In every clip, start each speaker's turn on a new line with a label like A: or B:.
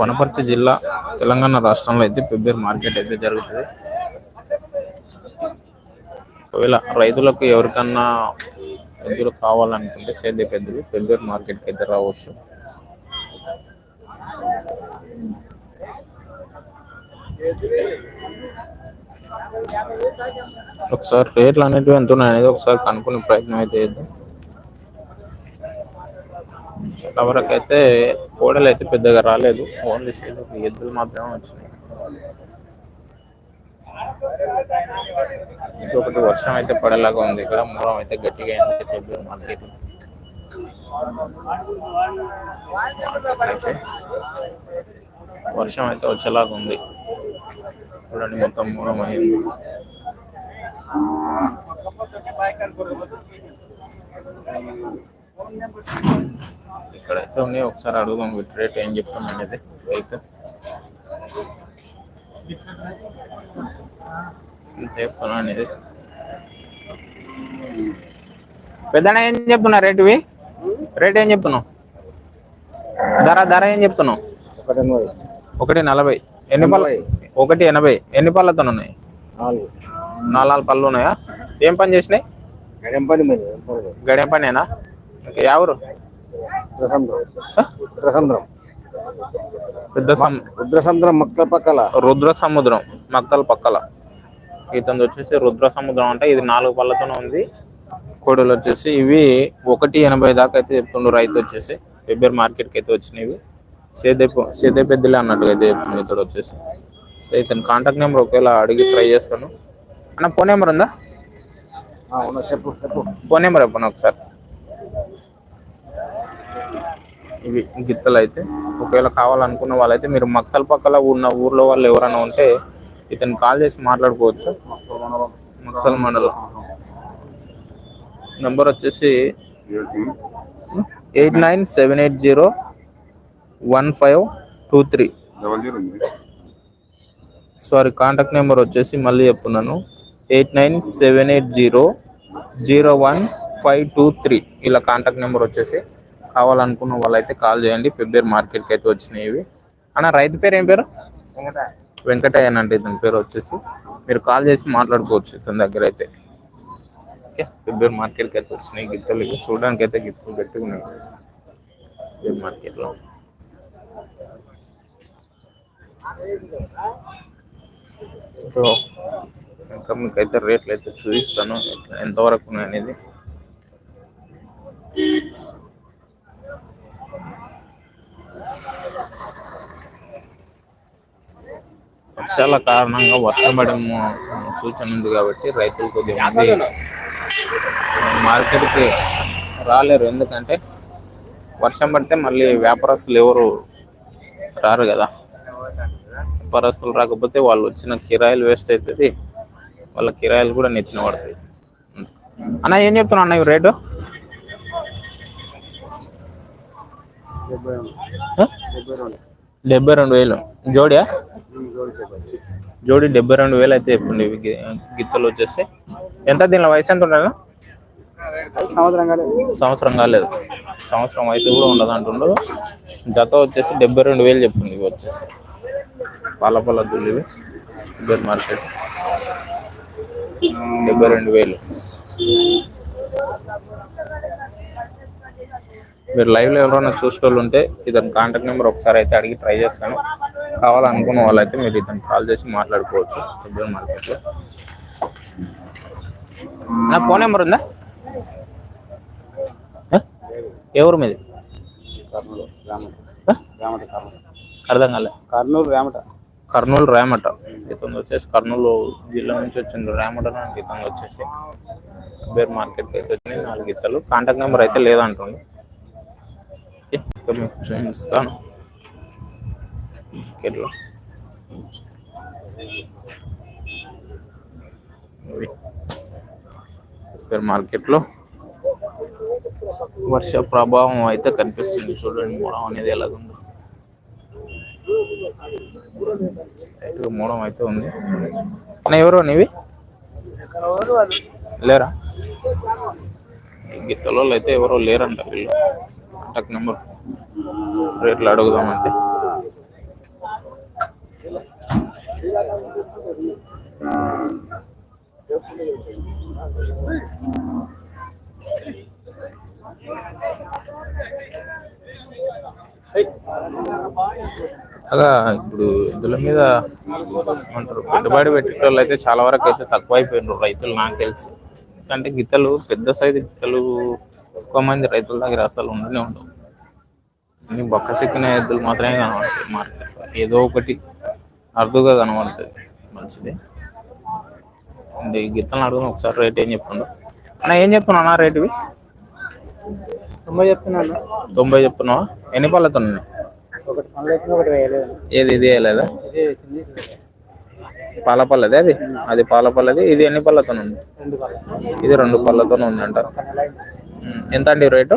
A: వనపర్తి జిల్లా తెలంగాణ రాష్ట్రంలో అయితే పెబ్బేరు మార్కెట్ అయితే జరుగుతుంది. ఒకవేళ రైతులకు ఎవరికన్నా ఎద్దులు కావాలనుకుంటే సేద్య పెద్దలు పెబ్బేరు మార్కెట్కి అయితే రావచ్చు. ఒకసారి రేట్లు అనేటివి ఎంత ఉన్నాయి అనేది ఒకసారి కనుక్కునే ప్రయత్నం అయితే చేద్దాం. చాలా వరకు అయితే కోడలు అయితే పెద్దగా రాలేదు. ఓన్లీ సేల్ ఎద్దులు మాత్రమే వచ్చినాయి. ఇంకొకటి వర్షం అయితే పడేలాగా ఉంది. ఇక్కడ మూలం అయితే గట్టిగా అయింది. పెద్దలు మనకి అయితే వర్షం అయితే వచ్చేలాగా ఉంది. చూడండి మొత్తం మూలం అయింది. ఇక్కడైతే ఉన్నాయి ఒకసారి అడుగుదాం వీటి రేట్ ఏం చెప్తాం అనేది ఎంత చెప్తున్నా అనేది. పెద్దన ఏం చెప్తున్నా రేట్ ఇవి? రేట్ ఏం చెప్తున్నావు? ధర ధర ఏం చెప్తున్నావు?
B: ఒకటి
A: నలభై. ఎన్ని పళ్ళ ఒకటి ఎనభై. ఎన్ని పళ్ళతో ఉన్నాయి?
B: నాలుగు.
A: పళ్ళు ఉన్నాయా? ఏం పని చేసినాయి?
B: గడెం పని
A: గడియ పనేనా? పెద్ద సం
B: రుద్రసముద్రం మక్కల పక్కల
A: రుద్ర సముద్రం మక్తల పక్కల ఇతను వచ్చేసి రుద్ర సముద్రం అంటే ఇది నాలుగు పళ్ళతోనే ఉంది కోడలు వచ్చేసి ఇవి ఒకటి ఎనభై దాకా అయితే చెప్తుండ్రు రైతు వచ్చేసి. ఫిబ్రవరి మార్కెట్కి అయితే వచ్చినవి. సేదే సేదే పెద్దలే అన్నట్టుగా అయితే చెప్తుంది ఇతడు వచ్చేసి. ఇతని కాంటాక్ట్ నెంబర్ ఒకవేళ అడిగి ట్రై చేస్తాను. అన్న ఫోన్ నెంబర్ ఉందా?
B: ఆ, ఉన్న చెప్పు చెప్పు.
A: ఫోన్ నెంబర్ చెప్పండి ఒకసారి? ఇవి గిత్తలు అయితే ఒకవేళ కావాలనుకున్న వాళ్ళైతే మీరు మక్తల పక్కల ఉన్న ఊర్లో వాళ్ళు ఎవరైనా ఉంటే ఇతను కాల్ చేసి మాట్లాడుకోవచ్చు. మక్తల మండలం. నెంబర్ వచ్చేసి eight nine seven eight zero one five two three. Sorry contact number వచ్చేసి మళ్ళీ చెప్తున్నాను. Eight nine seven eight zero zero one five two three. ఇలా కాంటాక్ట్ నెంబర్ వచ్చేసి కావాలనుకున్న వాళ్ళైతే కాల్ చేయండి. ఫిబ్రవరి మార్కెట్కి అయితే వచ్చినాయి ఇవి. అన్న రైతు పేరు ఏం పేరు? వెంకటయ్య. అంటే ఇతని పేరు వచ్చేసి. మీరు కాల్ చేసి మాట్లాడుకోవచ్చు ఇతని దగ్గర అయితే. ఓకే ఫిబ్రవరి మార్కెట్కి అయితే వచ్చినాయి గిత్తలు చూడడానికి అయితే గిత్తలు గట్టిగా ఉన్నాయి ఫిబ్రవరి మార్కెట్లో ఇంకా మీకు అయితే రేట్లు అయితే చూపిస్తాను. ఎంతవరకు ఉన్నాయి అనేది వర్షాల కారణంగా వర్షం పడడం సూచన ఉంది కాబట్టి రైతులు కొద్దిగా మంది మార్కెట్కి రాలేరు. ఎందుకంటే వర్షం పడితే మళ్ళీ వ్యాపారస్తులు ఎవరు రారు కదా. వ్యాపారస్తులు రాకపోతే వాళ్ళు వచ్చిన కిరాయిలు వేస్ట్ అవుతుంది. వాళ్ళ కిరాయిలు కూడా నెత్తిన పడతాయి. అన్న ఏం చెప్తున్నా అన్న ఇవి రేటు? డెబ్బై రెండు వేలు. జోడియా? జోడి డెబ్బై రెండు వేలు అయితే చెప్పింది ఇవి గిత్తలు వచ్చేసి. ఎంత దీనిలో వయసు ఎంత ఉండాలి?
B: సంవత్సరం కాలేదు.
A: సంవత్సరం కాలేదు సంవత్సరం వయసు కూడా ఉండదు అంటుండ్రు జత వచ్చేసి డెబ్బై రెండు వేలు చెప్పింది ఇవి వచ్చేసి. పాల పాల దుల్లు ఇద్దరు మార్కెట్. డెబ్బై రెండు వేలు. మీరు లైవ్లో ఎవరైనా చూసేటోళ్ళు ఉంటే ఇతని కాంటాక్ట్ నెంబర్ ఒకసారి అయితే అడిగి ట్రై చేస్తాను. కావాలనుకున్న వాళ్ళైతే మీరు ఇతను కాల్ చేసి మాట్లాడుకోవచ్చు. ఇద్దరు మార్కెట్లో నా ఫోన్ నెంబర్ ఉందా? ఎవరు మీది? అర్థం కాలే.
B: కర్నూలు రామట.
A: కర్నూలు రేమట ఇతను వచ్చేసి కర్నూలు జిల్లా నుంచి వచ్చిండు. రేమట ఇతను వచ్చేసి బేర్ మార్కెట్కి అయితే వచ్చినాయి నాలుగు ఇత్తలు. కాంటాక్ట్ నెంబర్ అయితే లేదంటుండు. ఓకే, ఇక్కడ మీకు చూపిస్తాను మార్కెట్లో వర్ష ప్రభావం అయితే కనిపిస్తుంది చూడండి మూడం అనేది ఎలాగుందో మూడం అయితే ఉంది అన్న ఎవరు నీవి లేరా గిత్తలో అయితే ఎవరో లేరంట వీళ్ళు కాంటాక్ట్ నెంబర్ రేట్లు అడుగుదామంటే. అలా ఇప్పుడు ఇదుల మీద అంటారు పెట్టుబడి పెట్టేటోళ్ళు అయితే చాలా వరకు అయితే తక్కువ అయిపోయినారు రైతులు నాకు తెలిసి. ఎందుకంటే గిత్తలు పెద్ద సైజు గిత్తలు ఎక్కువ మంది రైతుల దగ్గర అసలు ఉండనే ఉండవు. అన్ని బొక్క సిక్కిన ఎద్దులు మాత్రమే కనబడతాయి. మార్కెట్లో ఏదో ఒకటి అరుదుగా కనబడుతుంది మంచిది. అండ్ ఈ గిత్తలను అడుగుదాం ఒకసారి రేట్ ఏం చెప్తుండో. అన్న ఏం చెప్తున్నావు అన్న రేట్ ఇవి
B: తొంభై చెప్తున్నాను
A: తొంభై చెప్తున్నావా? ఎన్ని పళ్ళతో ఉన్నాయి ఏది ఇది వేయలేదా? పాల పళ్ళది అది? అది పాల పళ్ళది. ఇది ఎన్ని పళ్ళతో ఉంది? ఇది రెండు పళ్ళతో ఉందంట.
B: అయింది.
A: ఉమ్, ఎంత అండి రేటు?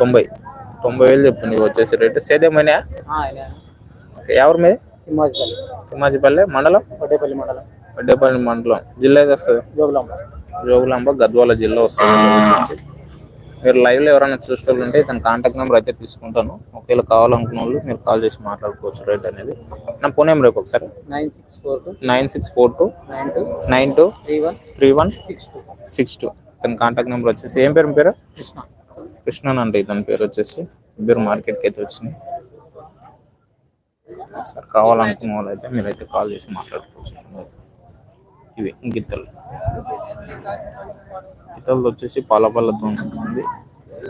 B: తొంభై.
A: తొంభై వేలు చెప్తుంది వచ్చేసి రేటు. సేదేమైనా. ఎవరి మీద? తిమ్మాజిపల్లె. మండలం?
B: వడ్డేపల్లి మండలం.
A: వడ్డేపల్లి మండలం. జిల్లా ఏది వస్తుంది?
B: జోగులాంబ.
A: జోగులాంబ గద్వాల జిల్లా వస్తుంది. మీరు లైవ్లో ఎవరైనా చూస్తుంటే తన కాంటాక్ట్ నెంబర్ అయితే తీసుకుంటాను. ఒకవేళ కావాలనుకున్న వాళ్ళు మీరు కాల్ చేసి మాట్లాడుకోవచ్చు రేట్ అనేది. నా ఫోన్ నెంబర్ రేపు ఒకసారి.
B: Nine six four two.
A: Nine six four two.
B: Nine two.
A: Nine two.
B: Three one.
A: Three one.
B: Six two.
A: Six two. తన కాంటాక్ట్ నెంబర్ వచ్చేసి ఏం పేరు మీ పేరు?
B: కృష్ణ.
A: కృష్ణన్ అంటే ఇతని పేరు వచ్చేసి. ఇద్దరు మార్కెట్కి అయితే వచ్చినాయి. సార్ కావాలనుకున్న వాళ్ళు అయితే మీరైతే కాల్ చేసి మాట్లాడుకోవచ్చు. ఇవి గిత్తలు. గిత్తలు వచ్చేసి పాల పళ్ళతో ఉంటుంది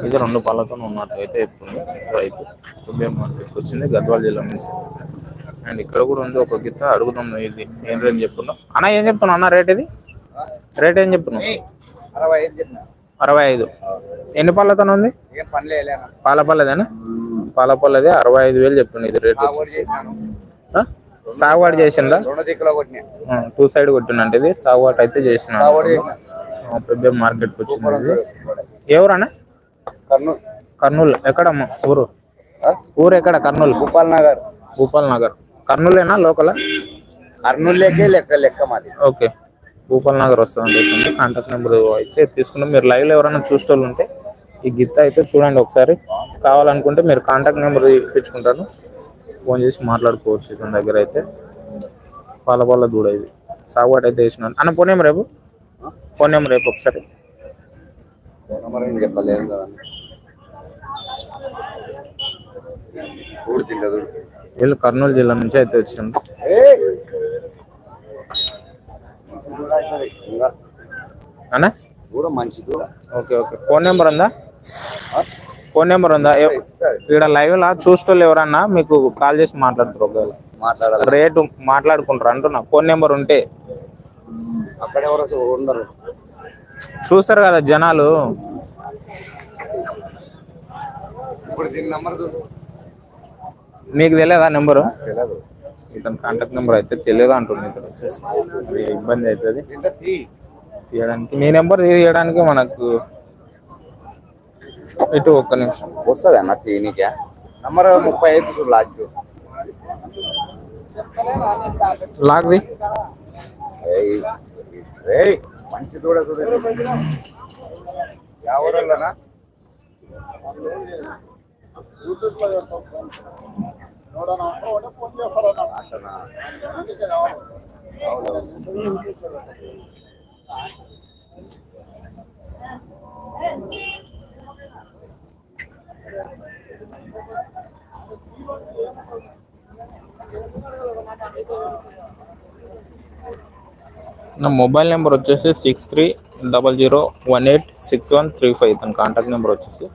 A: ఇది రెండు పాలతో ఉన్నట్టు అయితే చెప్తుంది. రైతు ఉదయం మార్కెట్కి వచ్చింది. గద్వాల జిల్లా నుంచి. అండ్ ఇక్కడ కూడా ఉంది ఒక గిత్త. అడుగుతాం ఇది ఏం రేట్ చెప్తున్నావు అన్న ఏం చెప్తున్నావు? అన్న రేట్ ఇది? రేట్ ఏం చెప్తున్నావు?
B: అరవై ఐదు చెప్పిన.
A: అరవై ఐదు. ఎన్ని పళ్ళతో ఉంది? పాల పళ్ళదేనా? పాల పళ్ళదే అరవై ఐదు వేలు చెప్పింది ఇది రేట్? సాగువాడు చేసిందా టూ సైడ్ కొట్టినంటే ఇది. సాగువాటు అయితే చేసిన. పెద్ద మార్కెట్కి వచ్చింది ఊరన్నా
B: కర్నూలు.
A: కర్నూలు. ఎక్కడమ్మ? ఊరు? ఊరు ఎక్కడ? కర్నూలు.
B: భూపాల్ నగర్.
A: భూపాల్ నగర్. కర్నూలేనా లోకల్?
B: కర్నూలు లెక్క లెక్క మాది.
A: ఓకే. భూపాల్ నగర్ వస్తుంది కాంటాక్ట్ నెంబర్ అయితే తీసుకున్నాం. మీరు లైవ్లో ఎవరైనా చూసేవాళ్ళు ఉంటే ఈ గిత్త అయితే చూడండి ఒకసారి. కావాలనుకుంటే మీరు కాంటాక్ట్ నెంబర్ ఇప్పించుకుంటాను. ఫోన్ చేసి మాట్లాడుకోవచ్చు ఇతని దగ్గర అయితే. పాల పాల దూడ ఇది. సాగుబాటు అయితే వేసినాను అన్న ఫోన్ నెంబర్ రేపు ఫోన్ నెంబర్ రేపు ఒకసారి. వీళ్ళు కర్నూలు జిల్లా నుంచి అయితే వచ్చింది అన్న?
B: కూడా మంచి
A: ఓకే ఓకే. ఫోన్ నెంబర్ ఉందా? ఫోన్ నెంబర్ ఉందా? ఇక్కడ లైవ్ లా చూస్తూ ఎవరన్నా మీకు కాల్ చేసి మాట్లాడతారు ఒకవేళ.
B: మాట్లాడాలి.
A: రేటు మాట్లాడుకుంటారు అంటున్నా. ఫోన్ నెంబర్ ఉంటే.
B: అక్కడ ఎవరు ఉండరు.
A: చూస్తారు కదా జనాలు. మీకు తెలియదా నెంబరు? ఇతని కాంటాక్ట్ నెంబర్ అయితే తెలియదు అంటుంది ఇక్కడ వచ్చేసి. ఇబ్బంది అవుతుంది. తీయడానికి. మీ నెంబర్ తీయడానికి మనకు ఇటు ఒక్క నిమిషం.
B: వస్తుంది అన్న తీనికే నంబర్ ముప్పై ఐదు లాస్ట్
A: లాగ్ది
B: మంచి చూడండి ఎవరన్నా
A: నా మొబైల్ నెంబర్ వచ్చేసి six three double zero one eight six one three five. తన కాంటాక్ట్ నెంబర్ వచ్చేసి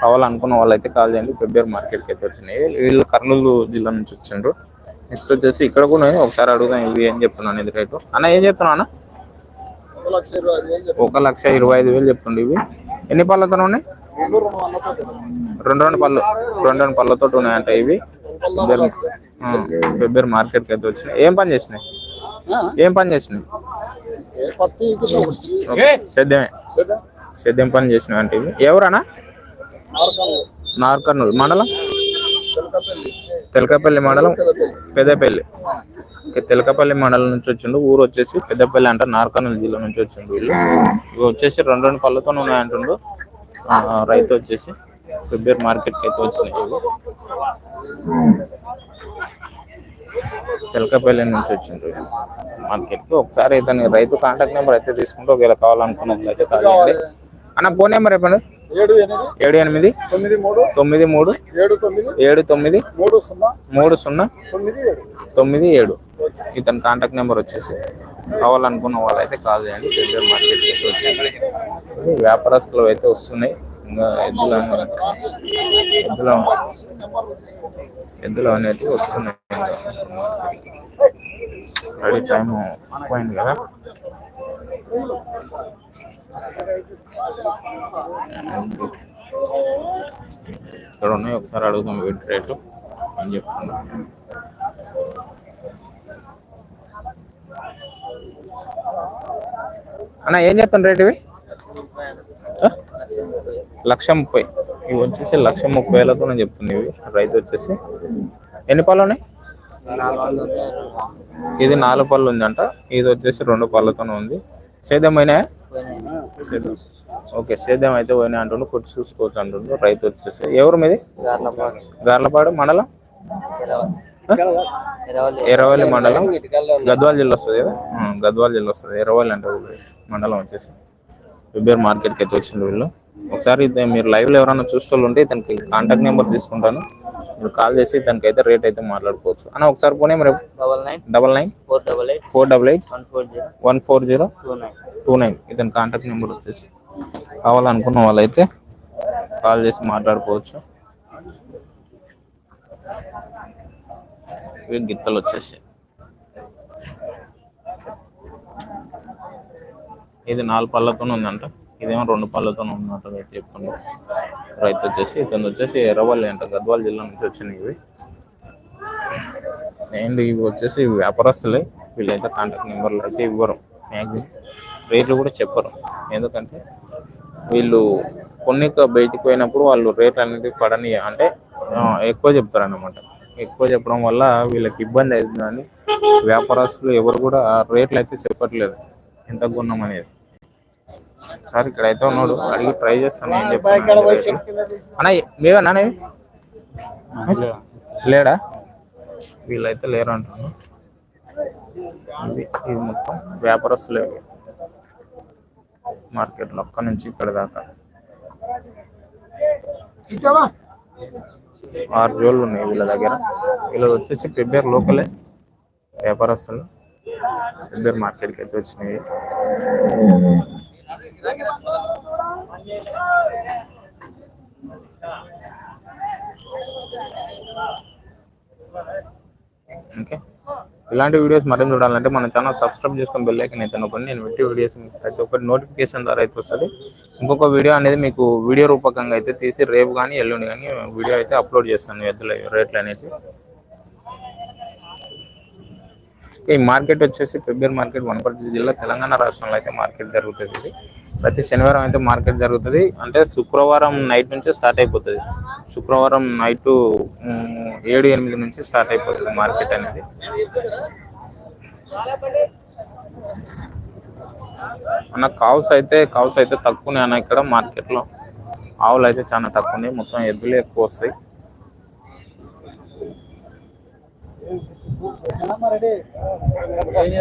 A: కావాలనుకున్న వాళ్ళైతే కాల్ చేయండి. పెబ్బేరు మార్కెట్కి అయితే వచ్చినాయి. వీళ్ళు కర్నూలు జిల్లా నుంచి వచ్చిండ్రు. నెక్స్ట్ వచ్చేసి ఇక్కడ కూడా ఒకసారి అడుగుదాం ఇవి ఏం చెప్తున్నాను ఇది రేటు. అన్న ఏం చెప్తున్నా అన్న? ఒక లక్ష ఇరవై ఐదు వేలు చెప్తుండే ఇవి. ఎన్ని పళ్ళతో ఉన్నాయి? రెండు రెండు పళ్ళు రెండు రెండు పళ్ళతో ఉన్నాయంట ఇవి. పెబ్బేరు మార్కెట్కి అయితే వచ్చినాయి. ఏం పని చేసినాయి? ఏం పని చేసినాయి? సేద్యమే. సేద్యం పని చేసినాయి అంటే ఇవి. ఎవరన్నా? నార్కర్నూలు. మండలం? తెలకపల్లి. మండలం పెద్దపల్లి ఓకే, తెలకపల్లి మండలం నుంచి వచ్చిండు. ఊరు వచ్చేసి పెద్దపల్లి అంట నార్కర్నూలు జిల్లా నుంచి వచ్చిండు వీళ్ళు. ఇవి వచ్చేసి రెండు రెండు పళ్ళతో ఉన్నాయంటుండు. రైతు వచ్చేసి ఫిబ్రవరి మార్కెట్కి అయితే వచ్చినాయి ఇవి. తెలకపల్లి నుంచి వచ్చిండ్రు మార్కెట్ మార్కెట్కి ఒకసారి దాన్ని రైతు కాంటాక్ట్ నెంబర్ అయితే తీసుకుంటే ఒకవేళ కావాలనుకున్నట్లయితే అయితే అన్న ఫోన్ నెంబర్ చెప్పండి.
C: ఏడు ఎనిమిది తొమ్మిది మూడు ఏడు తొమ్మిది
A: ఏడు తొమ్మిది
C: మూడు సున్నా
A: మూడు సున్నా
C: తొమ్మిది ఏడు.
A: తొమ్మిది ఏడు. ఇతని కాంటాక్ట్ నెంబర్ వచ్చేసి కావాలనుకున్న వాళ్ళైతే కాల్ చేయండి. అయితే వచ్చేసి వ్యాపారస్తులు అయితే వస్తున్నాయి. ఇంకా ఎద్దులు ఎద్దులు ఎద్దులు అనేవి వస్తున్నాయి. రెడీ టైం పోయింది కదా. ఇక్కడ ఉన్నాయి ఒకసారి అడుగుదాం వీటి రేటు అని చెప్తున్నా. అన్న ఏం చెప్పండి రేట్ ఇవి? లక్ష ముప్పై. ఇవి వచ్చేసి లక్ష ముప్పై వేలతో నేను చెప్తున్నా ఇవి. రైతు వచ్చేసి ఎన్ని పళ్ళు ఉన్నాయి? ఇది నాలుగు పళ్ళు ఉందంట. ఇది వచ్చేసి రెండు పళ్ళతోనే ఉంది. చేద్దామైనా సేద్యం ఓకే సేద్యం అయితే పోయినాయి అంటుండు కొట్టి చూసుకోవచ్చు అంటుండు రైతు వచ్చేసి. ఎవరు మీది? గార్లపాడు. మండలం? ఎర్రవల్లి మండలం. గద్వాల జిల్లా వస్తుంది కదా? గద్వాల జిల్లా వస్తుంది. ఎర్రవల్లి అంటే. మండలం వచ్చేసి. విబేర్ మార్కెట్కి అయితే వచ్చిండు వీళ్ళు. ఒకసారి మీరు లైవ్లో ఎవరైనా ఉంటే ఇతనికి కాంటాక్ట్ నెంబర్ తీసుకుంటాను. మీరు కాల్ చేసి దానికి అయితే రేట్ అయితే మాట్లాడుకోవచ్చు. అన్న ఒకసారి పోనీ మరి
B: double nine.
A: Double nine.
B: Four double eight.
A: Four double eight.
B: One four zero.
A: One four zero.
B: Two nine.
A: Two nine. ఇతని కాంటాక్ట్ నెంబర్ వచ్చేసి కావాలనుకున్న వాళ్ళైతే కాల్ చేసి మాట్లాడుకోవచ్చు. ఇవి గిత్తలు వచ్చేసి. ఇది నాలుగు పళ్ళతోనే ఉందంట. ఇదేమో రెండు పళ్ళతో ఉన్నట్టు అయితే చెప్తుండ్రు రైతు వచ్చేసి ఇతను వచ్చేసి ఎర్రవల్లి అంట గద్వాల జిల్లా నుంచి వచ్చినాయి ఇవి. అండ్ ఇవి వచ్చేసి వ్యాపారస్తులే వీళ్ళైతే కాంటాక్ట్ నెంబర్లు అయితే ఇవ్వరు. మ్యాక్సిమం రేట్లు కూడా చెప్పరు. ఎందుకంటే వీళ్ళు కొన్ని బయటికి పోయినప్పుడు వాళ్ళు రేట్లు అనేది పడని అంటే ఎక్కువ చెప్తారు అన్నమాట ఎక్కువ చెప్పడం వల్ల వీళ్ళకి ఇబ్బంది అవుతుందని వ్యాపారస్తులు ఎవరు కూడా రేట్లు అయితే చెప్పట్లేదు. ఎంత గుణం అనేది. సార్ ఇక్కడ అయితే ఉన్నాడు. అడిగి ట్రై చేస్తాను ఏం అన్న మేవేనా? లేడా? వీళ్ళైతే లేరు అంటున్నాను. ఇది మొత్తం వ్యాపారస్తులే మార్కెట్లో ఒక్క నుంచి ఇక్కడ దాకా. ఆరు జోళ్ళు ఉన్నాయి వీళ్ళ దగ్గర. వీళ్ళది వచ్చేసి పెబ్బేరు లోకలే వ్యాపారస్తులు. పెబ్బేరు మార్కెట్కి అయితే వచ్చినాయి. ఓకే. ఇలాంటి వీడియోస్ మరేం చూడాలంటే మన ఛానల్ సబ్స్క్రైబ్ చేసుకొని బెల్ అయితే నొక్కండి. నేను పెట్టే వీడియోస్ మీకు ప్రతి ఒక్కటి నోటిఫికేషన్ ద్వారా అయితే వస్తుంది. ఇంకొక వీడియో అనేది మీకు వీడియో రూపకంగా అయితే తీసి రేపు కానీ ఎల్లుండి కానీ వీడియో అయితే అప్లోడ్ చేస్తాను. ఎద్దుల రేట్లు అనేది. ఈ మార్కెట్ వచ్చేసి పెబ్బేర్ మార్కెట్ వనపర్తి జిల్లా తెలంగాణ రాష్ట్రంలో అయితే మార్కెట్ జరుగుతుంది ఇది. ప్రతి శనివారం అయితే మార్కెట్ జరుగుతుంది. అంటే శుక్రవారం నైట్ నుంచి స్టార్ట్ అయిపోతుంది. శుక్రవారం నైట్ ఏడు ఎనిమిది నుంచి స్టార్ట్ అయిపోతుంది మార్కెట్ అనేది. అన్న కావుస్ అయితే కావుస్ అయితే తక్కువనే అన్న ఇక్కడ మార్కెట్లో. ఆవులు అయితే చాలా తక్కువ ఉన్నాయి మొత్తం ఎద్దులే ఎక్కువ వస్తాయి. రామారెడ్డి